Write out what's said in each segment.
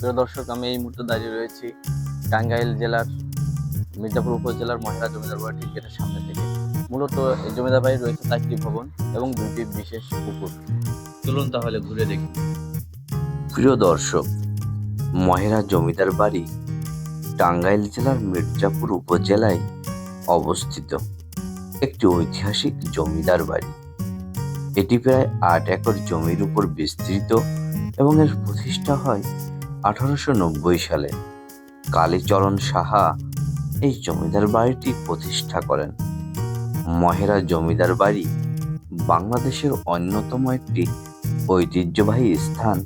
প্রিয় দর্শক, আমি এই মুহূর্তে দাঁড়িয়ে রয়েছি টাঙ্গাইল জেলার, মির্জাপুর উপজেলার মহিলা জমিদার বাড়ির গেটের সামনে থেকে। মূলত জমিদার বাড়ি রয়েছে চারটি ভবন এবং দুটি বিশেষ পুকুর। চলুন তাহলে ঘুরে দেখি। প্রিয় দর্শক, মহেরা জমিদার বাড়ি টাঙ্গাইল জেলার মির্জাপুর উপজেলায় অবস্থিত একটি ঐতিহাসিক জমিদার বাড়ি। এটি প্রায় আট একর জমির উপর বিস্তৃত এবং এর প্রতিষ্ঠা হয় আঠারোশো নব্বই সালে কালীচরণ সাহা এই জমিদার বাড়িটি প্রতিষ্ঠা করেন। মহেরা জমিদার বাড়ি বাংলাদেশের অন্যতম একটি ঐতিহ্যবাহী স্থান,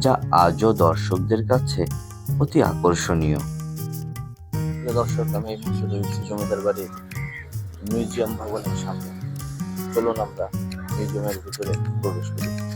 যা আজও দর্শকদের কাছে অতি আকর্ষণীয়। দর্শক, আমি রয়েছি জমিদার বাড়ির মিউজিয়াম ভবনের সামনে। চলুন আমরা মিউজিয়ামের ভিতরে প্রবেশ করি।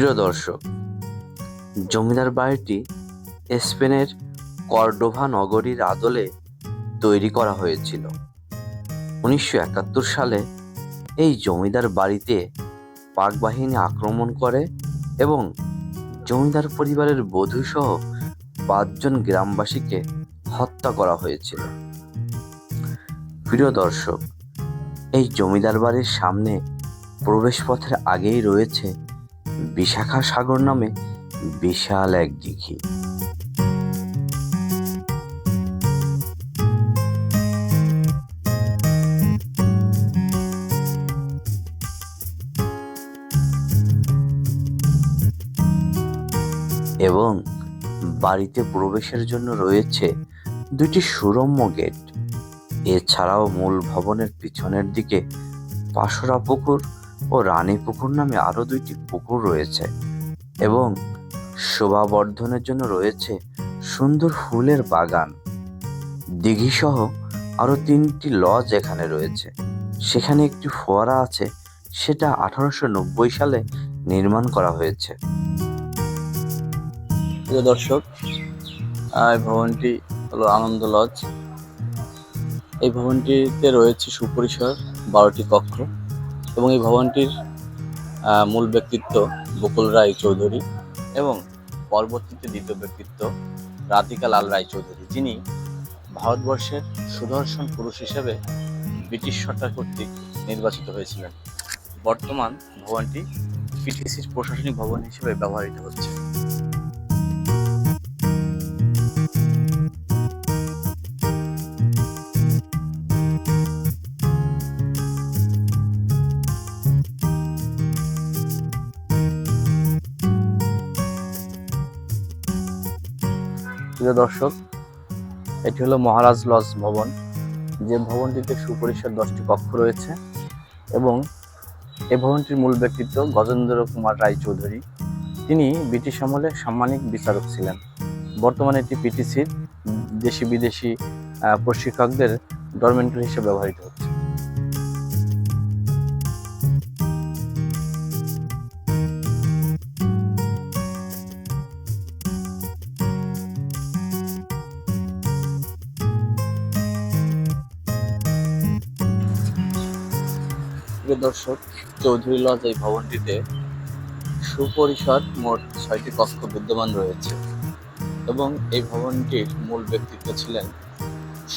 প্রিয় দর্শক, জমিদার বাড়িটি স্পেনের কর্ডোভা নগরীর আদলে তৈরি করা হয়েছিল। উনিশশো একাত্তর সালে এই জমিদার বাড়িতে পাক বাহিনী আক্রমণ করে এবং জমিদার পরিবারের বধূসহ পাঁচজন গ্রামবাসীকে হত্যা করা হয়েছিল। প্রিয় দর্শক, এই জমিদার বাড়ির সামনে প্রবেশপথের আগেই রয়েছে বিশাখা সাগর নামে বিশাল এক দিঘি। এবং বাড়িতে প্রবেশের জন্য রয়েছে দুটি সুরম্য গেট। এছাড়াও মূল ভবনের পিছনের দিকে পাশরা পুকুর ও রানী পুকুর নামে আরও দুইটি পুকুর রয়েছে এবং শোভা বর্ধনের জন্য রয়েছে সুন্দর ফুলের বাগান। দিঘি সহ আরও তিনটি লজ এখানে রয়েছে। সেখানে একটি ফোয়ারা আছে, সেটা আঠারোশো নব্বই সালে নির্মাণ করা হয়েছে। প্রিয় দর্শক ভবনটি হলো আনন্দ লজ। এই ভবনটিতে রয়েছে সুপরিসর, বারোটি কক্ষ। এবং এই ভবনটির মূল ব্যক্তিত্ব বকুল রায় চৌধুরী এবং পরবর্তীতে দ্বিতীয় ব্যক্তিত্ব রাধিকা লাল রায় চৌধুরী, যিনি ভারতবর্ষের সুদর্শন পুরুষ হিসেবে ব্রিটিশ সরকার কর্তৃক নির্বাচিত হয়েছিলেন। বর্তমান ভবনটি পিটিসির প্রশাসনিক ভবন হিসেবে ব্যবহৃত হচ্ছে। প্রিয় দর্শক, এটি হলো মহারাজ লজ ভবন, যে ভবনটিতে সুপরিসর দশটি কক্ষ রয়েছে এবং এই ভবনটির মূল ব্যক্তিত্ব গজেন্দ্র কুমার রায়চৌধুরী। তিনি ব্রিটিশ আমলে সাম্মানিক বিচারক ছিলেন। বর্তমানে এটি পিটিসির দেশি বিদেশি প্রশিক্ষকদের ডরমেন্টরি হিসেবে ব্যবহৃত হচ্ছে। প্রিয় দর্শক, চৌধুরী লজ এই ভবনটিতে সুপরিসর মোট ছয়টি কক্ষ বিদ্যমান রয়েছে এবং এই ভবনটির মূল ব্যক্তিত্ব ছিলেন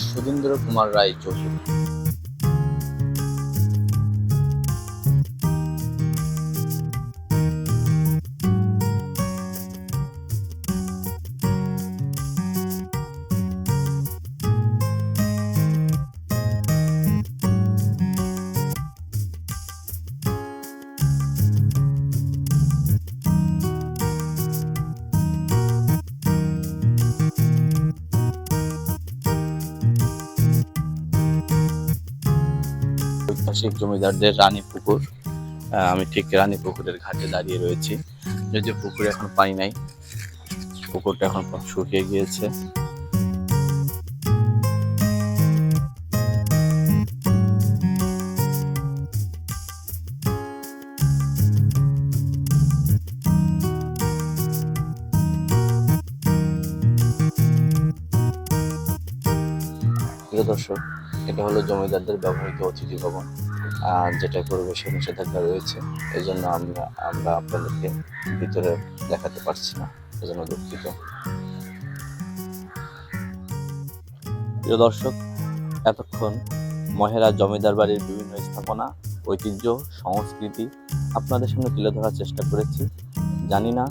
সুধীন্দ্র কুমার রায় চৌধুরী। ঐতিহাসিক জমিদারদের রানী পুকুর। আমি ঠিক রানী পুকুরের ঘাটে দাঁড়িয়ে রয়েছি। যদিও পুকুরে এখন পানি নাই, পুকুরটা এখন শুকিয়ে গিয়েছে। দর্শক, এটা হলো জমিদারদের ব্যবহৃত অতিথি ভবন। যেটা পরিবেশে নিষেধাজ্ঞা রয়েছে এই জন্য আমরা আমরা আপনাদেরকে ভিতরে দেখাতে পারছি না, এজন্য দুঃখিত। প্রিয় দর্শক, এতক্ষণ মহেরা জমিদার বাড়ির বিভিন্ন স্থাপনা, ঐতিহ্য, সংস্কৃতি আপনাদের সামনে তুলে ধরার চেষ্টা করেছি। জানি না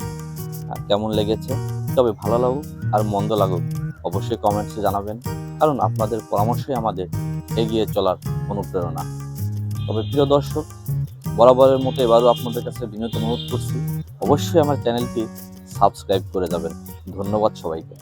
কেমন লেগেছে, তবে ভালো লাগুক আর মন্দ লাগুক, অবশ্যই কমেন্টসে জানাবেন, কারণ আপনাদের পরামর্শই আমাদের এগিয়ে চলার অনুপ্রেরণা। তবে প্রিয় দর্শক, বরাবরের মতো এবারও আপনাদের কাছে বিনোদন অনুরোধ করছি, অবশ্যই আমার চ্যানেলটি সাবস্ক্রাইব করে যাবেন। ধন্যবাদ সবাইকে।